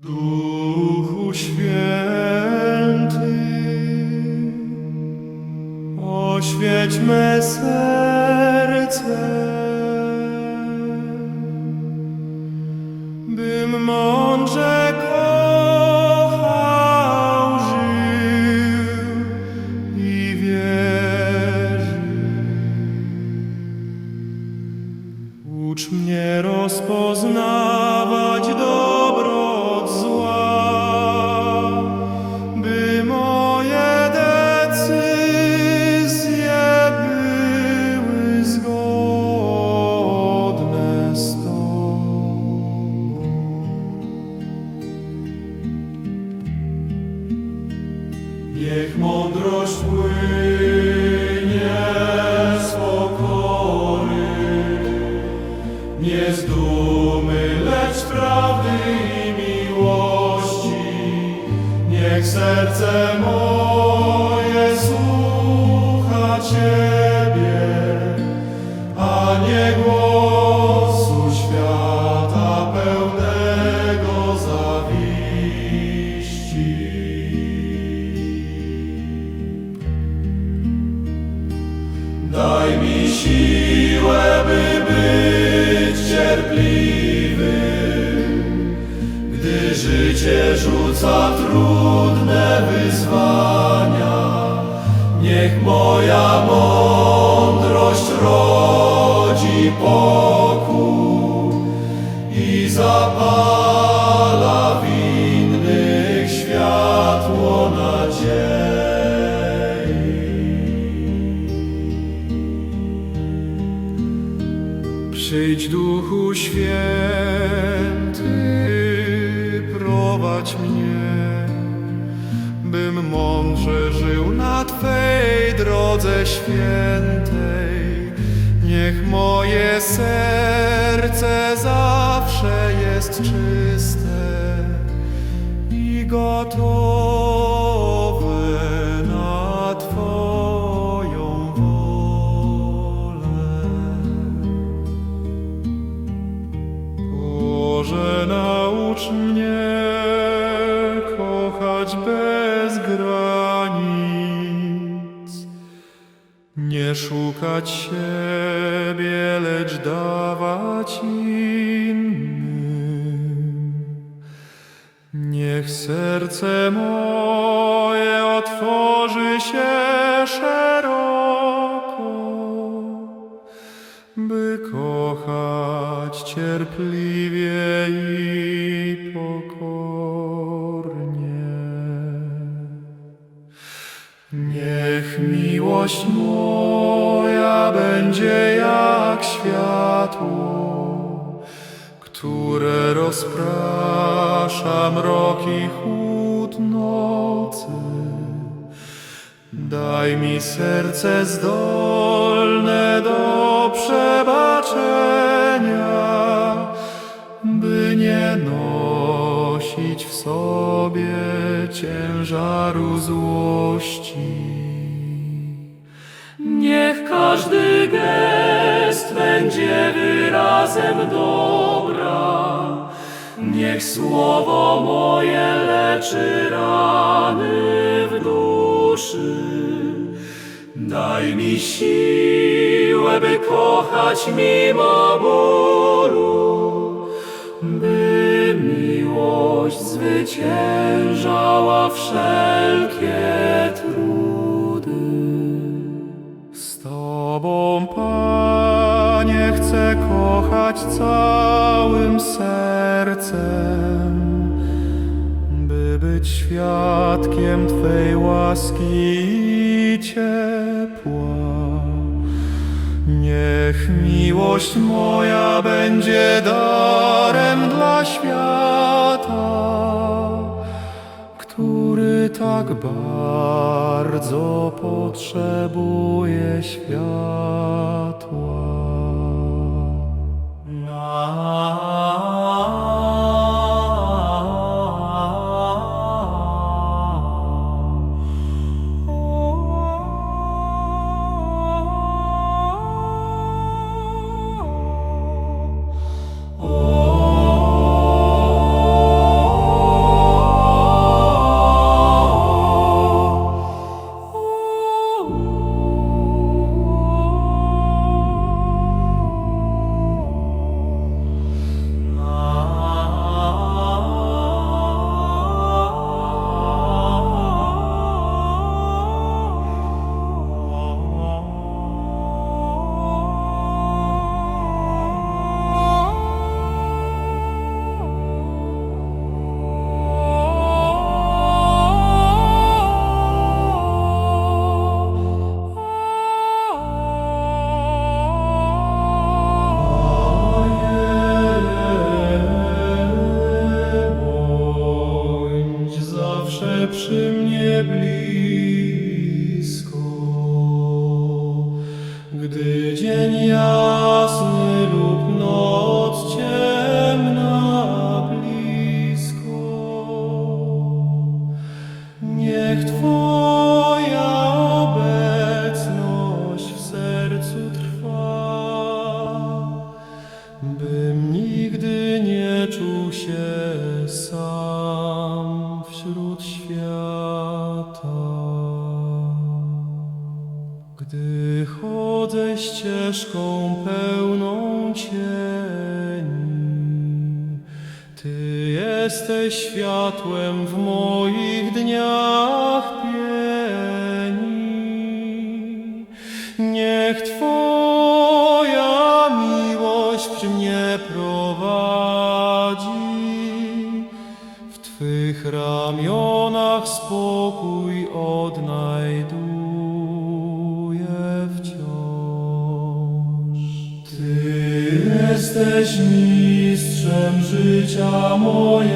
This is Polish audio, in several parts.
Duchu Święty, oświeć me serce, serce moje słucha Ciebie, a nie głosu życie rzuca trudne wyzwania. Niech moja mądrość rodzi pokój i zapala mnie, bym mądrze żył na Twej drodze świętej. Niech moje serce zawsze jest czyste i gotowe na Twoją wolę. Boże, naucz mnie bez granic, nie szukać siebie, lecz dawać innym. Niech serce moje otworzy się szeroko by kochać cierpliwie i Miłość moja będzie jak światło, które rozprasza mroki chłód nocy. Daj mi serce zdolne do przebaczenia, by nie nosić w sobie ciężaru złości. Będzie wyrazem dobra. Niech słowo moje leczy rany w duszy. Daj mi siłę, by kochać mimo bólu, by miłość zwyciężała wszelkie Miłość moja będzie darem dla świata który tak bardzo potrzebuje światła. Pełną cieni, Ty jesteś światłem w moich dniach pieni. Niech Twoja miłość mnie prowadzi, w Twych ramionach spokój jesteś mistrzem życia mojego.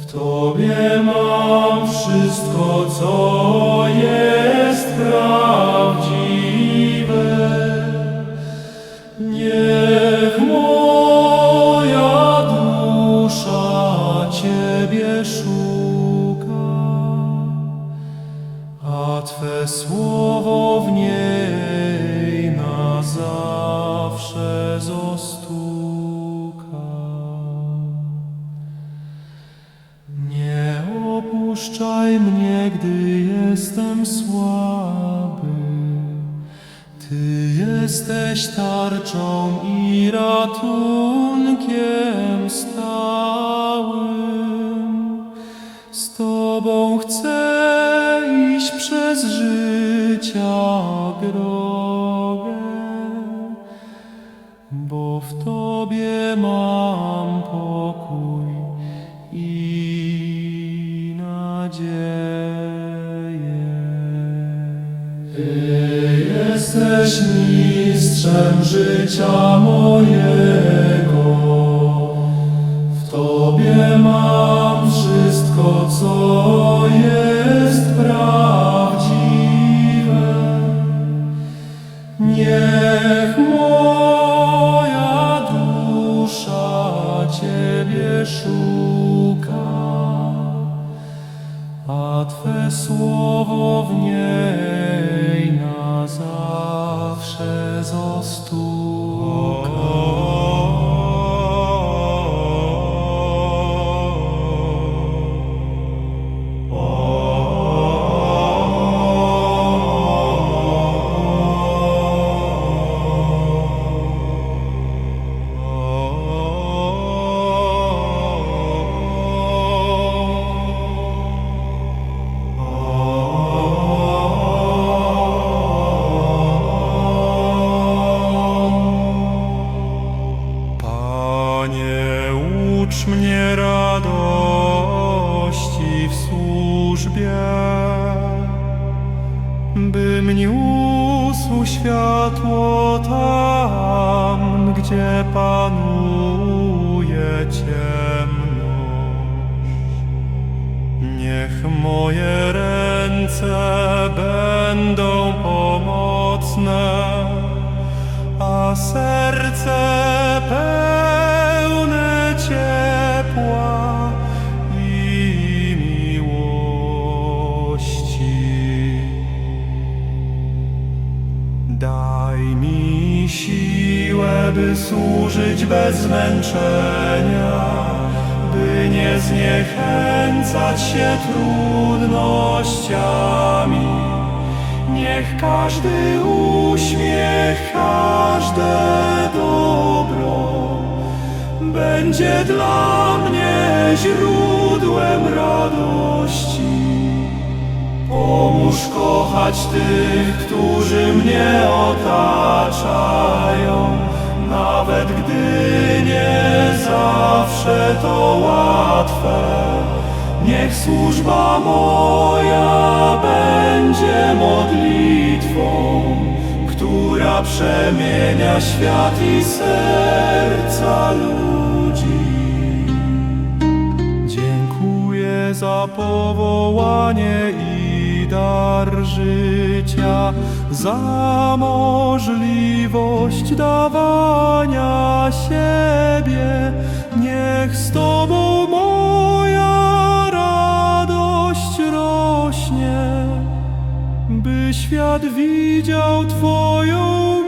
W Tobie mam wszystko, co jesteś tarczą i ratunkiem stałym. Z Tobą chcę iść przez życia drogę, bo w Tobie mam pokój i nadzieję. Ty jesteś mistrzem życia bym niósł światło tam, gdzie panuje ciemność. Niech moje ręce będą pomocne, a serce pełne Daj mi siłę, by służyć bez zmęczenia, by nie zniechęcać się trudnościami. Niech każdy uśmiech, każde dobro będzie dla mnie źródłem radości. Pomóż kochać tych, którzy mnie otaczają, nawet gdy nie zawsze to łatwe. Niech służba moja będzie modlitwą, która przemienia świat i serca ludzi. Dziękuję za powołanie dar życia, za możliwość dawania siebie. Niech z Tobą moja radość rośnie, by świat widział Twoją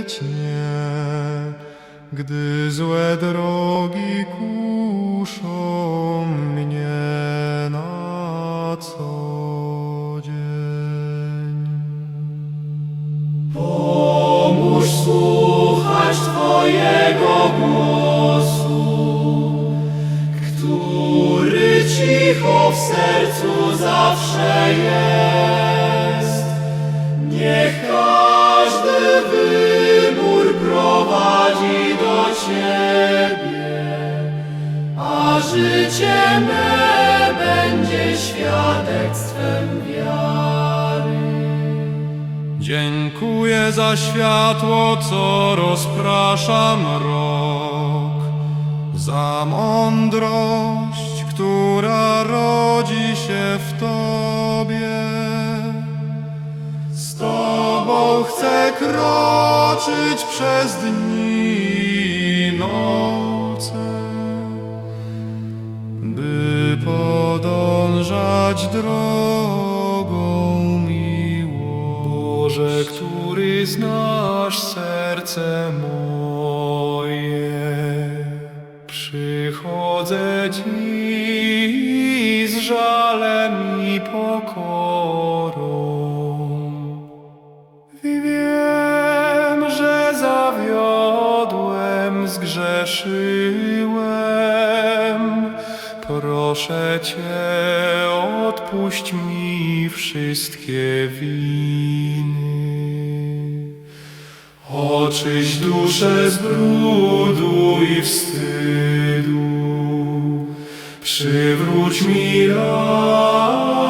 powiedzieć nie, gdy złe drogi kuszą życie me będzie świadectwem wiary. Dziękuję za światło, co rozprasza mrok, za mądrość, która rodzi się w Tobie. Z Tobą chcę kroczyć przez dni i noce, podążać drogą miłości. Boże, który znasz serce moje, przychodzę Ci z żalem i pokorą. Wiem, że zawiodłem, zgrzeszyłem. Proszę Cię, odpuść mi wszystkie winy. Oczyść duszę z brudu i wstydu. Przywróć mi radość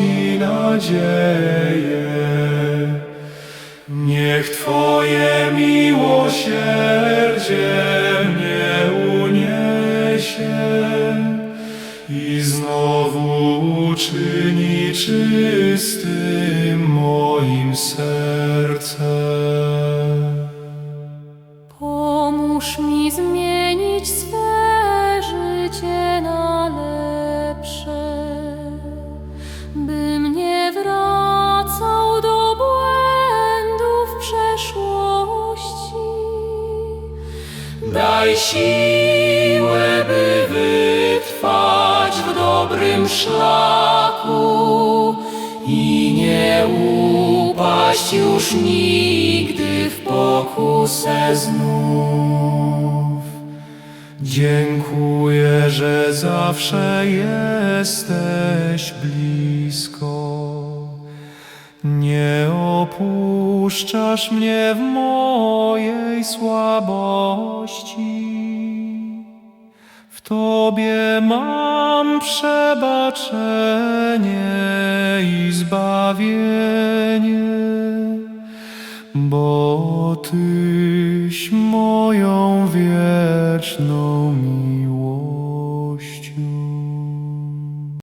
i nadzieję. Niech Twoje miłosierdzie i znowu uczyni czystym moim serce. Pomóż mi zmienić swe życie na lepsze, bym nie wracał do błędów przeszłości. Daj siłę, szlaku i nie upaść już nigdy w pokusę znów. Dziękuję, że zawsze jesteś blisko. Nie opuszczasz mnie w mojej słabości. Tobie mam przebaczenie i zbawienie, bo Tyś moją wieczną.